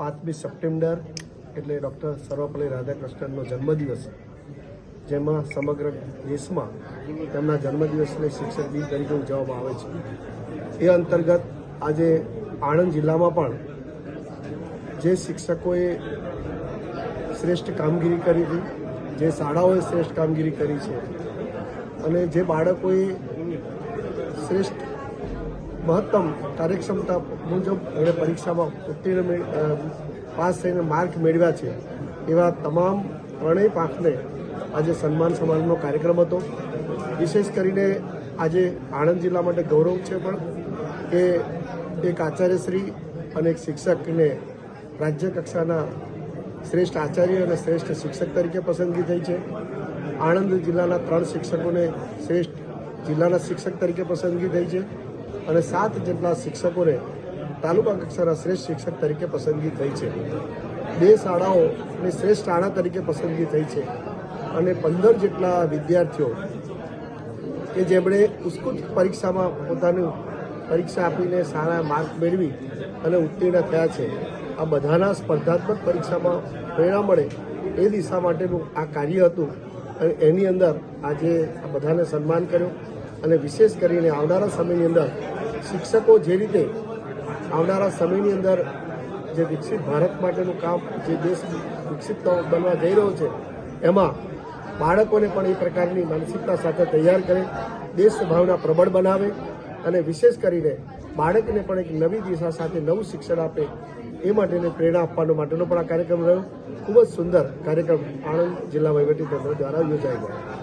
પાંચમી સપ્ટેમ્બર એટલે ડૉક્ટર સર્વપલ્લી રાધાકૃષ્ણનનો જન્મદિવસ જેમાં સમગ્ર દેશમાં તેમના જન્મદિવસને શિક્ષક દિન તરીકે ઉજવવામાં આવે છે. એ અંતર્ગત આજે આણંદ જિલ્લામાં પણ જે શિક્ષકોએ શ્રેષ્ઠ કામગીરી કરી હતી, જે શાળાઓએ શ્રેષ્ઠ કામગીરી કરી છે અને જે બાળકોએ શ્રેષ્ઠ મહત્તમ કાર્યક્ષમતા મુજબ એણે પરીક્ષામાં ઉત્તીર્ણ પાસ થઈને માર્ક મેળવ્યા છે. એવા તમામ ત્રણેય પાંખને આજે સન્માન સમારંભનો કાર્યક્રમ હતો. વિશેષ કરીને આજે આણંદ જિલ્લા માટે ગૌરવ છે પણ કે એક આચાર્યશ્રી અને એક શિક્ષકને રાજ્ય કક્ષાના શ્રેષ્ઠ આચાર્ય અને શ્રેષ્ઠ શિક્ષક તરીકે પસંદગી થઈ છે. આણંદ જિલ્લાના ત્રણ શિક્ષકોને શ્રેષ્ઠ જિલ્લાના શિક્ષક તરીકે પસંદગી થઈ છે. અને સાત જેટલા શિક્ષકોને તાલુકા કક્ષાના શ્રેષ્ઠ શિક્ષક તરીકે પસંદગી થઈ છે. બે શાળાઓને શ્રેષ્ઠ શાળા તરીકે પસંદગી થઈ છે. અને પંદર જેટલા વિદ્યાર્થીઓ કે જેમણે ઉત્કૃત પરીક્ષામાં પોતાની પરીક્ષા આપીને સારા માર્ક મેળવી અને ઉત્તીર્ણ થયા છે. આ બધાના સ્પર્ધાત્મક પરીક્ષામાં પ્રેરણા મળે એ દિશા માટેનું આ કાર્ય હતું. અને એની અંદર આજે આ બધાને સન્માન કર્યું. અને વિશેષ કરીને આવનારા સમયની અંદર શિક્ષકો જે રીતે આવનારા સમયની અંદર જે વિકસિત ભારત માટેનું કામ જે દેશ વિકસિત બનવા જઈ રહ્યો છે, એમાં બાળકોને પણ એ પ્રકારની માનસિકતા સાથે તૈયાર કરે દેશ ભાવના પ્રબળ બનાવે અને વિશેષ કરીને બાળકને પણ એક નવી દિશા સાથે નવું શિક્ષણ આપે એ માટેની પ્રેરણા આપવાનો માટેનો પણ આ કાર્યક્રમ રહ્યો. ખૂબ જ સુંદર કાર્યક્રમ આણંદ જિલ્લા વહીવટીતંત્ર દ્વારા યોજાઈ ગયો.